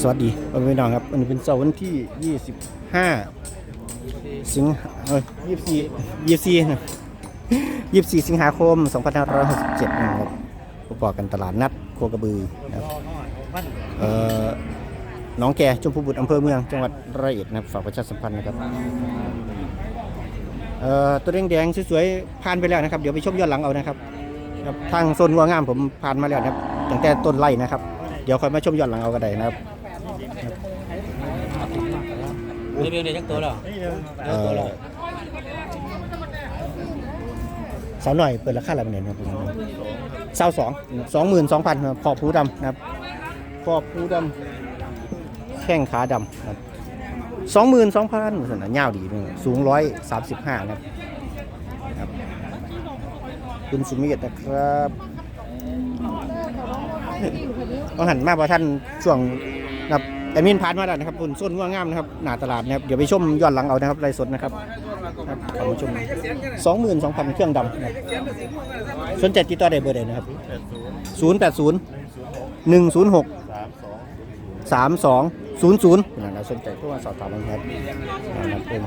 สวัสดีพ่อแม่พี่น้องครับวันนี้เป็นเสาร์วันที่ 25 สิงหาเอ้ย24 24 24 สิงหาคม 2567 นะครับประกอบกันตลาดนัดโคกระบือนะครับเอ่อน้องแกชมพูบุตรอำเภอเมือง จังหวัดร้อยเอ็ดนะครับฝากประชาสัมพันธ์นะครับเอ่อตัวแดงๆสวยๆผ่านไปแล้วนะครับ เดี๋ยวไปชมย้อนหลังเอานะครับครับทางโซนวัวงามผมผ่านมาแล้วนะครับตั้งแต่ต้นไร่นะครับ เดี๋ยวค่อยมาชมย้อนหลังเอาก็ได้นะครับ รีวิวในจักตัวเหรอเอ่อสาวหน่อยเปิดราคาอะไรเป็นครับสาวสองสองหมื่นสองพันขอบผูดำนะครับขอบผูดำแข้งขาดำนะครับสองหมื่นสองพันส่วนยาวดีนี่สูงร้อยสามสิบห้านะครับครับคุณสุมิตนะครับต้องหันมาพระท่านช่วงนะครับ แต่มินพานมาแล้วนะครับคุณส้นว่างามนะครับหน้าตลาดนะครับเดี๋ยวไปชมย้อนหลังเอานะครับไลฟ์สดนะครับครับขอมาชมสองหมื่นสองพันเครื่องดำนะครับสนใจติดต่อได้เบอร์ใดนะครับศูนย์แปดศูนย์หนึ่งศูนย์หกสามสองศูนย์ศูนย์นะครับสนใจก็มาสอบถามนะครับนะครับเป็น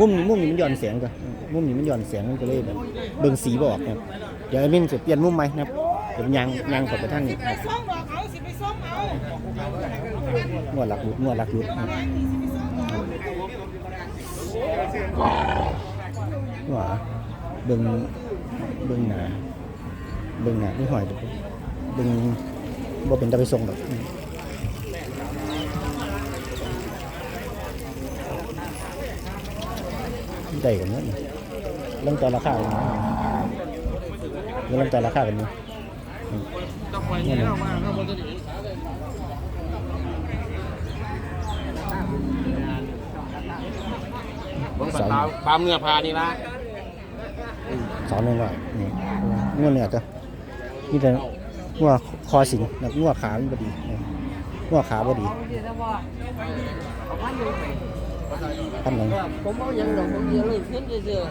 มุมมุมนี้มันหย่อนเสียงก่อนมุมนี้มันหย่อนเสียงมันก็เลยแบบเบิ่งสีบอกนะครับเดี๋ยวไอ้มินจะเปลี่ยนมุมไหมนะครับเดี๋ยวยังยังกับไปท่านนี้นะครับส่งดอกเอาสิไปส่งเอา นวดหลักรุดนวดหลักรุดหัว่าเบิ่งเบิ่งหนาเบิ่งหนาไม่หอยเบิ่งบ่เป็นตะไปส่งดอกได้กันเนาะเริ่มต่อราคากันเนาะเริ่มต่อราคากันเนี่ยเรามาเราบนตัวนี้ ผมก็ตามตามเนื้อพานี่ละสาวน้อยๆนี่งวดเนี่ยจ้ะนี่แต่งวดคอสิงนะงวดขามันบดีนะงวดขาบดีพันหนึ่งผมเอาอย่างดอกผมเดียวเลยเพิ่นเจอ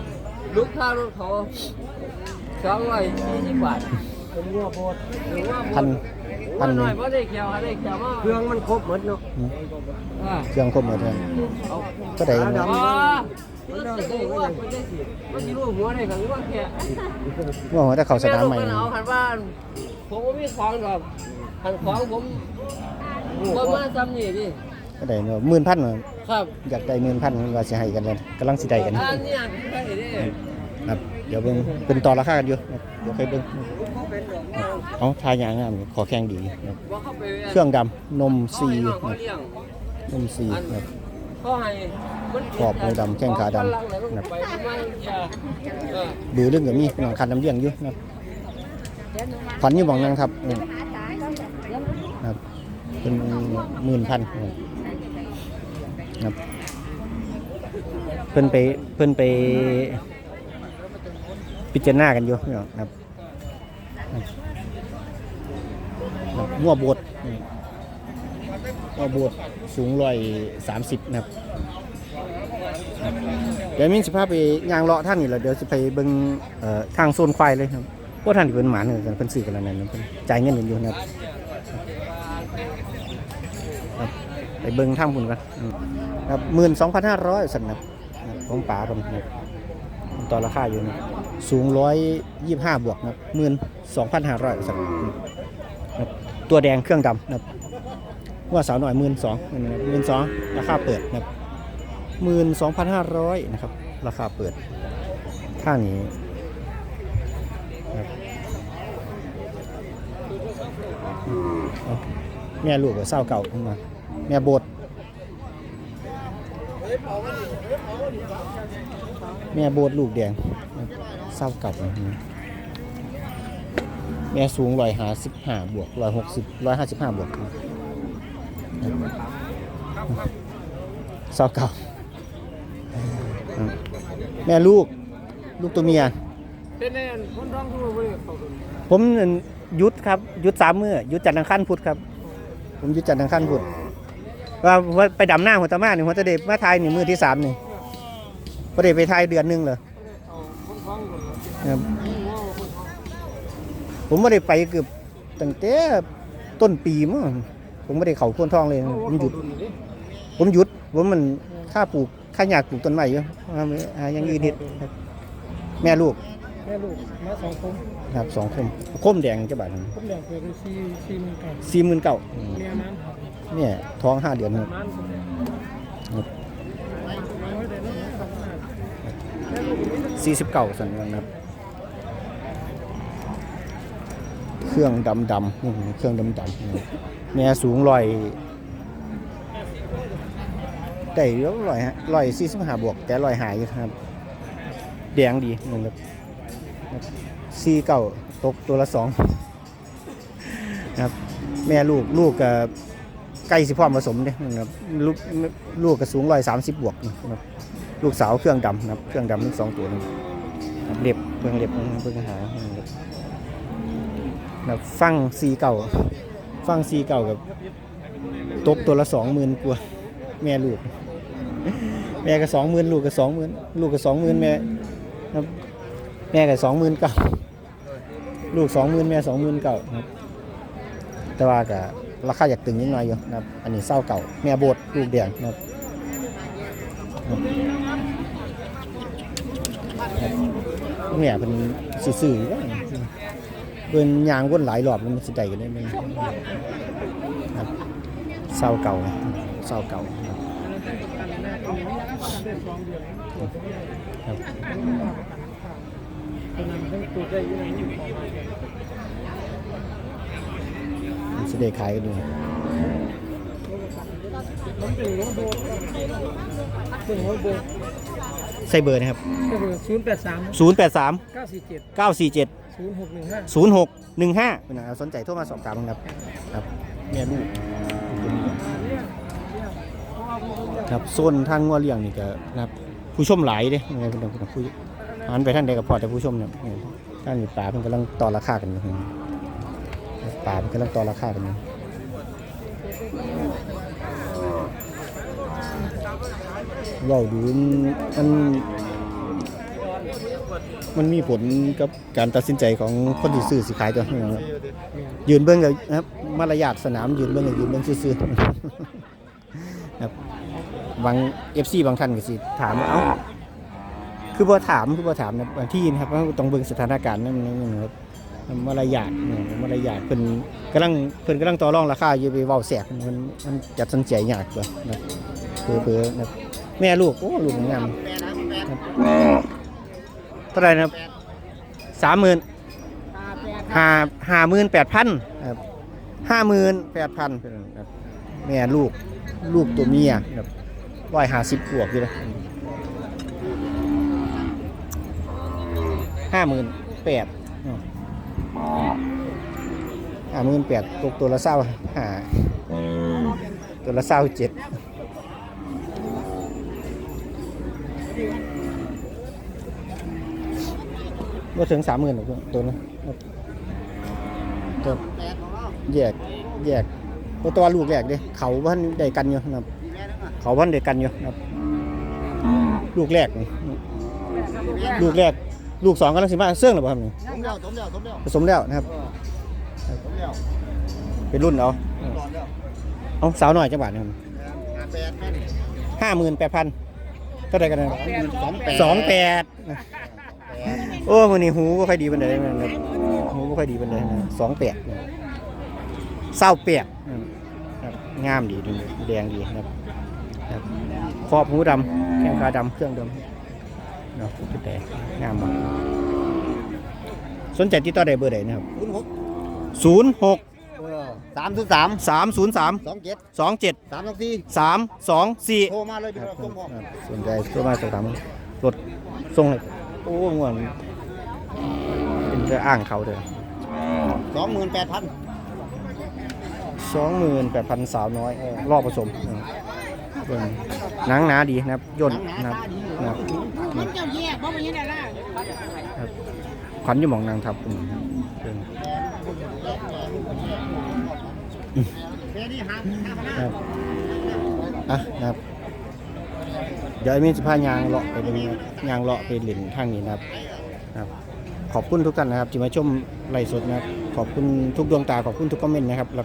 ลูกค้ารถเขาสองร้อยยี่สิบบาทเป็นวัวโพดหรือว่าพัน พันหหนึ่น่งอยเพราะได้แขวได้แขวมาเครื่องมันครบหมดเนาะอืมอ่าเครื่องครบหมดเลยเอาก็ได้กันอ๋เนาะอมันจะได้ว่ามันได้สิมันจะรู้หัวได้กับว่าแค่งวดหัวแต่เขาสนามใหม่แลูกนเอาคันบ้านผมก็มีของดอกคันของผมประมาณซ้ำนี่ดิก็ได้เนาะหมื่นพันเนาะครับอยากได้หมื่นพันว่าสิให้กันเลยกำลังสิได้กัน อันเนี้ยใช่ดิครับ เดี๋ยวเบิ่งเป็นต่อราคากันอยู่เดี๋ยวค่อยเบิ่งเอาทายางงามอยู่ขอแข่งดีครับเครื่องดำนมซีเขานะเขาเลี้ยงนมซีนะครับเขาให้อบมือดำแข้งขาดำนะไปประมาณเอ่อเออดูเรื่องอย่างนี้หนังคันน้ำเลี้ยงอยู่นะฝันอยู่บอกยังครับครับเป็นหมื่นพันครับเพิ่นไปเพิ่นไป พิจารณากันอยู่พี่น้องครับครับครับงัวบดนี่งัวบดสูงร้อยสามสิบนะครับเดี๋ยวมิ้นสิพาไปย่างเลาะท่านนี่แหละเดี๋ยวสิไปเบิ่งทางโซนควายเลยครับพวกท่านเป็นหมาเนี่ยเพิ่นซื้อกันแล้วนั่นเพิ่นจ่ายเงินกันอยู่นะครับไปเบิ่งทางพุ่นกันครับ12,500สั่นนะครับของป๋าเพิ่นนะครับต่อราคาอยู่นะ สูง125บวกนะครับ12,500สั่นนะครับตัวแดงเครื่องดำนะว่าสาวหน่อย12,000 12,000ราคาเปิดนะหมื่นสองพันห้าร้อยนะครับ ราคาเปิดท่านี้แม่ลูกกับเศร้าเก่าขึ้นมา แม่โบดแม่โบดลูกแดง เศร้าเก่านะแม่สูงร้อยห้าสิบห้าบวกร้อยหกสิบร้อยห้าสิบห้าบวกเศร้าเก่าแม่ลูก ลูกตัวเมียเป็นแน่นคนท้องทุ่งบ่ได้เข้าไปผมยุดครับยุดสามมือยุดจันทร์อังคารพุธครับ ผมยุดจันทร์อังคารพุธว่าไปดำหน้าหัวตะมาเนี่ยหัวตะเด็บมาทายนี่มือที่สามนี่ประเด็ไปไทยเดือนหนึ่งเหรอ เอาคนท้องบ่ได้ ครับยิงว่าคนท้องผมไม่ได้ไปเกือบตั้งแต่ต้นปีมั้งผมไม่ได้เขาโพ่นทองเลยผมหยุด ผมหยุดผมมันค่าปลูกค่าอยากปลูกต้นไม้อยู่หาหาอยังอื่นเฮ็ดครับแม่ลูกแม่ลูกมาสองคนครับสองคมคมแดงจะบาทผมอยากเกิดเป็นซีซีมันเก่าสี่หมื่นเก้าเมียมันเนี่ยท้องห้าเดือนครับมันสี่สิบเก้าสันวันครับ เครื่องดำดำนี่เครื่องดำดำแม่สูงลอยได้แล้วลอยฮะลอยสี่สิบห้าบวก แต่ลอยหายอยู่ครับ แดงดีนี่ครับสี่เก้าตกตัวละสองนะครับ แม่ลูกลูกกับใกล้สิพร้อผสมเนี่ยนะครับลูกลูกก็สูงร้อยสามสิบบวกนะครับลูกสาวเครื่องดำนะครับ เครื่องดำทั้งสองตัวนะครับเล็บเบิ่งเล็บเบิ่งหาเบิ่งเล็บ นะครับฟังซีเก่าฟังซีเก่ากับตกตัวละสองหมื่นกว่าแม่ลูก แม่ก็สองหมื่นลูกก็สองหมื่นลูกก็สองหมื่นแม่ครับแม่ก็สองหมื่นเก้าลูกสองหมื่นแม่สองหมื่นเก้านะครับแต่ว่าก็ราคาอยากตึงนิดหน่อยอยู่นะครับ อันนี้เศร้าเก่า แม่โบดลูกแดงนะครับเนี่ยเป็นซื่อๆ อยู่แล้วเป็นยางวนหลายรอบแล้วมันสิได้กันได้ไหมครับเศร้าเก่านะเศร้าเก่านะครับครับตอนนั้นให้ตัวได้ยังไงมันสิได้ขายกันอยู่มันเป็นหัวโบเป็นหัวโบใส่เบอร์นะครับก็คือศูนย์แปดสาม083เก้าสี่เจ็ด947 ศูนย์หกหนึ่งห้าศูนย์หกหนึ่งห้าเป็นสนใจโทรมาสอบถามครับครับเนี่ลูกครับโซนทางงัวเลี้ยงนี่ก็นะครับผู้ชมหลายเด้ยังไงเป็นเป็นผู้หันไปท่านใดก็พอแต่ผู้ชมเนี่ยท่านป่าเพิ่นกำลังต่อราคากันอยู่ป่าเพิ่นกำลังต่อราคากันอยู่เราดูมัน มันมีผลกับการตัดสินใจของคนที่ซื้อสิขายตัวนี้ครับยืนเบิ้งกับนะครับมารยาทสนามยืนเบิ้งกับยืนเบิ้งซื่อๆครับบางเอฟซีบางท่านก็สิถามว่าเอ้าคือบ่ถามคือบ่ถามนะบางที่นะครับว่าต้องเบิ่งสถานการณ์นั่นนั่นนะครับมารยาทเนี่ยมารยาทเพิ่นกำลังเพิ่นกำลังต่อรองราคาอยู่ไปเว้าแสกมันมันจัดสนใจยากกว่านะเผื่อๆนะแม่ลูกโอ้ลูกงามครับ เท่าไหร่นะครับสามหมื่นห้าห้าหมื่นแปดพันครับห้าหมื่นแปดพันครับแม่ลูกลูกตัวเมียครับร้อยห้าสิบบวกอยู่เลยห้าหมื่นแปดห้าหมื่นแปดตกตัวละเศร้าหาตัวละเศร้าเจ็ด ก็ถึงสามหมื่นหรอกตัวนั้นครับแยกแยกเพราะตัวลูกแยกเด้เขาพันได้กันอยู่นะครับ เขาพันได้กันอยู่นะครับ ลูกแรกนี่ลูกแรก ลูกสองกำลังสิมาเสื่องหรือเปล่าครับนี่สมแล้วสมแล้วสมแล้วผสมแล้วนะครับสมแล้วเป็นรุ่นเอาหลอดแล้วเอาสาวหน่อยจังหวัดนะครับหาแปดแม่นี่ห้าหมื่นแปดพันเท่าไหร่กันนะสองแปดสองแปด โอ้มันนี่หูก็ค่อยดีบันไดนะครับหูก็ค่อยดีบันไดนะสองแปดเศร้าแปดนะครับงามดีดูแดงดีนะครับครับขอบหูดำแข้งขาดำเครื่องดำเนาะคือแต่งามมากสนใจติดต่อได้เบอร์ใดนะครับศูนย์หก0 6เออสามศูนย์สาม3 0 3สองเจ็ด2 7สามสองสี่3 2 4โทรมาเลยพี่เราส่งของสนใจตัวมาสอบถามรถส่งให้โอ้ง่วน เป็นจะอ้างเขาเด้อสองหมื่นแปดพันสองหมื่นแปดพันสาวน้อยเออรอบผสมเออเบิ่งหนังหนาดีนะครับย่นนะครับนะครับมันเจ้าแยกเพราะมันยังไงล่ะขวัญอยู่หมองนางทับอืมเบิ่งแค่นี้หาห้าพันครับอะนะครับเดี๋ยวไอ้มีสิพายางเลาะไปตรงนี้ยางเลาะไปหลินทางนี้นะครับครับ ขอบคุณทุกท่านนะครับที่มาชมไลฟ์สดนะครับขอบคุณทุกดวงตาขอบคุณทุกคอมเมนต์นะครับแล้ว